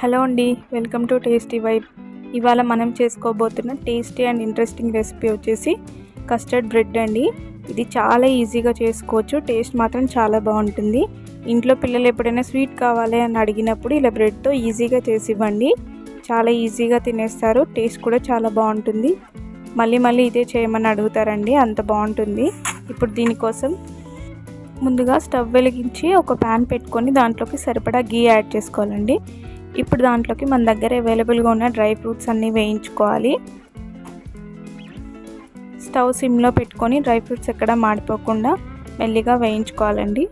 Hello అండి welcome to tasty vibe. ఇవాళ మనం చేసుకోబోతున్న టేస్టీ అండ్ ఇంట్రెస్టింగ్ రెసిపీ వచ్చేసి కస్టర్డ్ బ్రెడ్ అండి. ఇది చాలా ఈజీగా చేసుకోవచ్చు టేస్ట్ మాత్రం చాలా బాగుంటుంది. ఇంట్లో పిల్లలు ఎప్పుడైనా స్వీట్ కావాలి అని అడిగినప్పుడు ఇలా బ్రెడ్తో ఈజీగా చేసి ఇవ్వండి. చాలా ఈజీగా తినేస్తారు టేస్ట్ కూడా చాలా బాగుంటుంది. మళ్ళీ మళ్ళీ ఇదే చేయమని అడుగుతారండి అంత బాగుంటుంది. ఇప్పుడు దీనికోసం ముందుగా స్టవ్ వెలిగించి ఒక ప్యాన్ పెట్టుకొని దాంట్లోకి సరిపడా గీ యాడ్ చేసుకోవాలండి. ఇప్పుడు దాంట్లోకి మన దగ్గర అవైలబుల్గా ఉన్న డ్రై ఫ్రూట్స్ అన్నీ వేయించుకోవాలి. స్టవ్ సిమ్లో పెట్టుకొని డ్రై ఫ్రూట్స్ ఎక్కడ మాడిపోకుండా మెల్లిగా వేయించుకోవాలండి.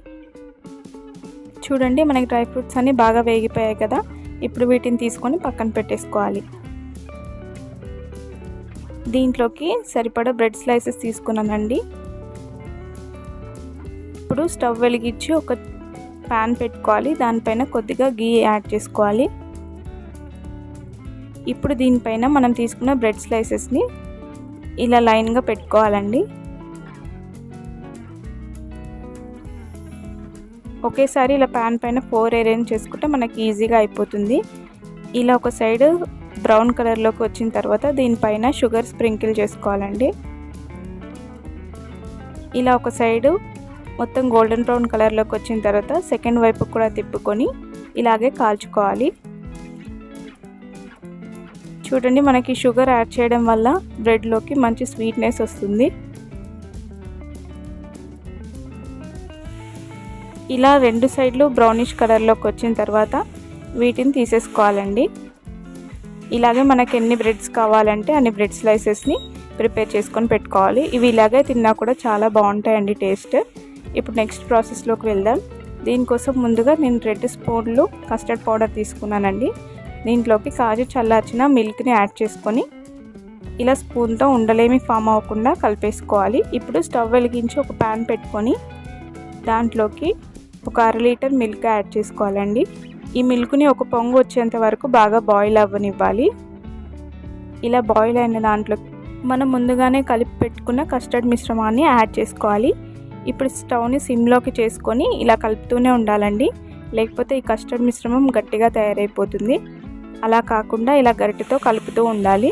చూడండి మనకి డ్రై ఫ్రూట్స్ అన్నీ బాగా వేగిపోయాయి కదా. ఇప్పుడు వీటిని తీసుకొని పక్కన పెట్టేసుకోవాలి. దీంట్లోకి సరిపడా బ్రెడ్ స్లైసెస్ తీసుకున్నానండి. ఇప్పుడు స్టవ్ వెలిగించి ఒక ప్యాన్ పెట్టుకోవాలి. దానిపైన కొద్దిగా గీ యాడ్ చేసుకోవాలి. ఇప్పుడు దీనిపైన మనం తీసుకున్న బ్రెడ్ స్లైసెస్ని ఇలా లైన్గా పెట్టుకోవాలండి. ఒకేసారి ఇలా ప్యాన్ పైన ఫోర్ అరేంజ్ చేసుకుంటే మనకి ఈజీగా అయిపోతుంది. ఇలా ఒక సైడ్ బ్రౌన్ కలర్లోకి వచ్చిన తర్వాత దీనిపైన షుగర్ స్ప్రింకిల్ చేసుకోవాలండి. ఇలా ఒక సైడు మొత్తం గోల్డెన్ బ్రౌన్ కలర్లోకి వచ్చిన తర్వాత సెకండ్ వైపు కూడా తిప్పుకొని ఇలాగే కాల్చుకోవాలి. చూడండి మనకి షుగర్ యాడ్ చేయడం వల్ల బ్రెడ్లోకి మంచి స్వీట్నెస్ వస్తుంది. ఇలా రెండు సైడ్లు బ్రౌనిష్ కలర్లోకి వచ్చిన తర్వాత వీటిని తీసేసుకోవాలండి. ఇలాగే మనకి ఎన్ని బ్రెడ్స్ కావాలంటే అన్ని బ్రెడ్ స్లైసెస్ని ప్రిపేర్ చేసుకొని పెట్టుకోవాలి. ఇవి ఇలాగే తిన్నా కూడా చాలా బాగుంటాయండి టేస్ట్. ఇప్పుడు నెక్స్ట్ ప్రాసెస్లోకి వెళ్దాం. దీనికోసం ముందుగా నేను రెండు స్పూన్లు కస్టర్డ్ పౌడర్ తీసుకున్నానండి. దీంట్లోకి కాజు చల్లార్చిన మిల్క్ని యాడ్ చేసుకొని ఇలా స్పూన్తో ఉండలేమి ఫామ్ అవ్వకుండా కలిపేసుకోవాలి. ఇప్పుడు స్టవ్ వెలిగించి ఒక ప్యాన్ పెట్టుకొని దాంట్లోకి ఒక అర లీటర్ మిల్క్ యాడ్ చేసుకోవాలండి. ఈ మిల్క్ని ఒక పొంగు వచ్చేంత వరకు బాగా బాయిల్ అవ్వనివ్వాలి. ఇలా బాయిల్ అయిన దాంట్లో మనం ముందుగానే కలిపి పెట్టుకున్న కస్టర్డ్ మిశ్రమాన్ని యాడ్ చేసుకోవాలి. ఇప్పుడు స్టవ్ని సిమ్లోకి చేసుకొని ఇలా కలుపుతూనే ఉండాలండి. లేకపోతే ఈ కస్టర్డ్ మిశ్రమం గట్టిగా తయారైపోతుంది. అలా కాకుండా ఇలా గరిటెతో కలుపుతూ ఉండాలి.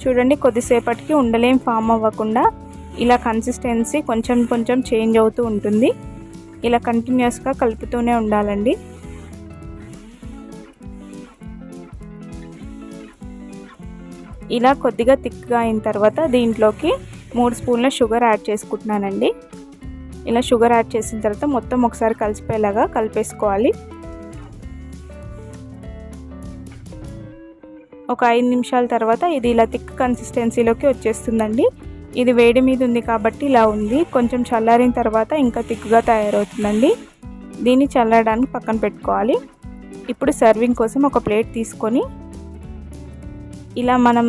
చూడండి కొద్దిసేపటికి ఉండలేం ఫామ్ అవ్వకుండా ఇలా కన్సిస్టెన్సీ కొంచెం కొంచెం చేంజ్ అవుతూ ఉంటుంది. ఇలా కంటిన్యూస్గా కలుపుతూనే ఉండాలండి. ఇలా కొద్దిగా థిక్గా అయిన తర్వాత దీంట్లోకి మూడు స్పూన్ల షుగర్ యాడ్ చేసుకుంటున్నానండి. ఇలా షుగర్ యాడ్ చేసిన తర్వాత మొత్తం ఒకసారి కలిసిపోయేలాగా కలిపేసుకోవాలి. ఒక ఐదు నిమిషాల తర్వాత ఇది ఇలా థిక్ కన్సిస్టెన్సీలోకి వచ్చేస్తుందండి. ఇది వేడి మీద ఉంది కాబట్టి ఇలా ఉంది. కొంచెం చల్లారిన తర్వాత ఇంకా థిక్గా తయారవుతుందండి. దీన్ని చల్లడానికి పక్కన పెట్టుకోవాలి. ఇప్పుడు సర్వింగ్ కోసం ఒక ప్లేట్ తీసుకొని ఇలా మనం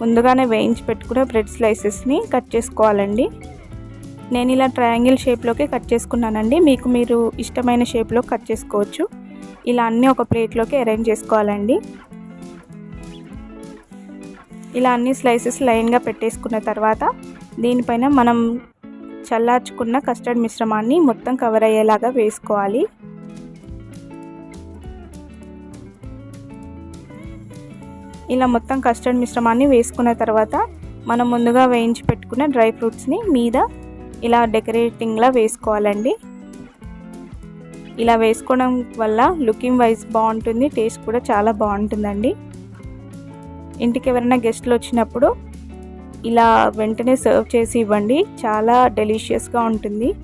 ముందుగానే వేయించి పెట్టుకున్న బ్రెడ్ స్లైసెస్ని కట్ చేసుకోవాలండి. నేను ఇలా ట్రయాంగిల్ షేప్లోకి కట్ చేసుకున్నానండి. మీకు మీరు ఇష్టమైన షేప్లో కట్ చేసుకోవచ్చు. ఇలా అన్నీ ఒక ప్లేట్లోకి అరేంజ్ చేసుకోవాలండి. ఇలా అన్ని స్లైసెస్ లైన్గా పెట్టేసుకున్న తర్వాత దీనిపైన మనం చల్లార్చుకున్న కస్టర్డ్ మిశ్రమాన్ని మొత్తం కవర్ అయ్యేలాగా వేసుకోవాలి. ఇలా మొత్తం కస్టర్డ్ మిశ్రమాన్ని వేసుకున్న తర్వాత మనం ముందుగా వేయించి పెట్టుకున్న డ్రై ఫ్రూట్స్ని మీద ఇలా డెకరేటింగ్లా వేసుకోవాలండి. ఇలా వేసుకోవడం వల్ల లుకింగ్ వైజ్ బాగుంటుంది టేస్ట్ కూడా చాలా బాగుంటుందండి. ఇంటికి ఎవరైనా గెస్ట్లు వచ్చినప్పుడు ఇలా వెంటనే సర్వ్ చేసి ఇవ్వండి చాలా డెలిషియస్గా ఉంటుంది.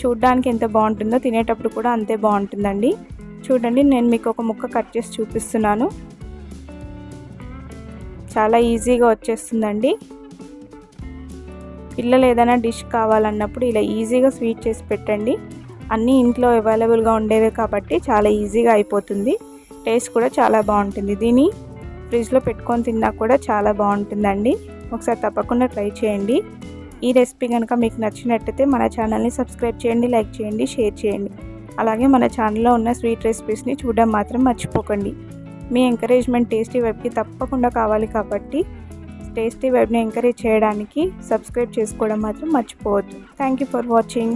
చూడ్డానికి ఎంత బాగుంటుందో తినేటప్పుడు కూడా అంతే బాగుంటుందండి. చూడండి నేను మీకు ఒక ముక్క కట్ చేసి చూపిస్తున్నాను. చాలా ఈజీగా వచ్చేస్తుందండి. పిల్లలు ఏదైనా డిష్ కావాలన్నప్పుడు ఇలా ఈజీగా స్వీట్ చేసి పెట్టండి. అన్నీ ఇంట్లో అవైలబుల్గా ఉండేవే కాబట్టి చాలా ఈజీగా అయిపోతుంది. టేస్ట్ కూడా చాలా బాగుంటుంది. దీన్ని ఫ్రిడ్జ్లో పెట్టుకొని తిన్నా కూడా చాలా బాగుంటుందండి. ఒకసారి తప్పకుండా ట్రై చేయండి. ఈ రెసిపీ కనుక మీకు నచ్చినట్టయితే మన ఛానల్ని సబ్స్క్రైబ్ చేయండి లైక్ చేయండి షేర్ చేయండి. అలాగే మన ఛానల్లో ఉన్న స్వీట్ రెసిపీస్ని చూడడం మాత్రం మర్చిపోకండి. మీ ఎంకరేజ్మెంట్ టేస్టీ వెబ్కి తప్పకుండా కావాలి కాబట్టి టేస్టీ వెబ్ని ఎంకరేజ్ చేయడానికి సబ్స్క్రైబ్ చేసుకోవడం మాత్రం మర్చిపోవద్దు. Thank you for watching